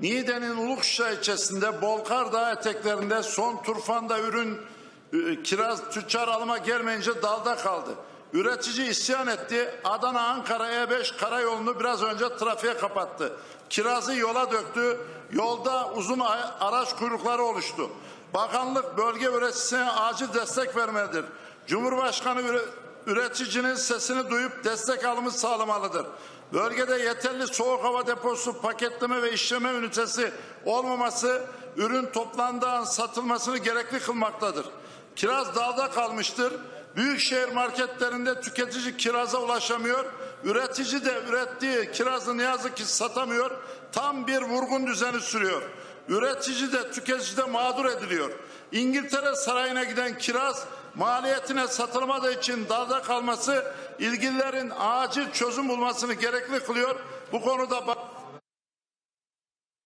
Niğde'nin Ulukşa ilçesinde Bolkar Dağı eteklerinde son turfanda ürün kiraz tüccar alıma gelmeyince dalda kaldı. Üretici isyan etti. Adana Ankara E5 karayolunu biraz önce trafiğe kapattı. Kirazı yola döktü. Yolda uzun araç kuyrukları oluştu. Bakanlık bölge üreticisine acil destek vermelidir. Cumhurbaşkanı üreticinin sesini duyup destek alımı sağlamalıdır. Bölgede yeterli soğuk hava deposu, paketleme ve işleme ünitesi olmaması ürün toplandığı an satılmasını gerekli kılmaktadır. Kiraz dağda kalmıştır. Büyükşehir marketlerinde tüketici kiraza ulaşamıyor. Üretici de ürettiği kirazı ne yazık ki satamıyor. Tam bir vurgun düzeni sürüyor. Üretici de tüketici de mağdur ediliyor. İngiltere sarayına giden kiraz maliyetine satılmadığı için dalda kalması ilgililerin acil çözüm bulmasını gerekli kılıyor. Bu konuda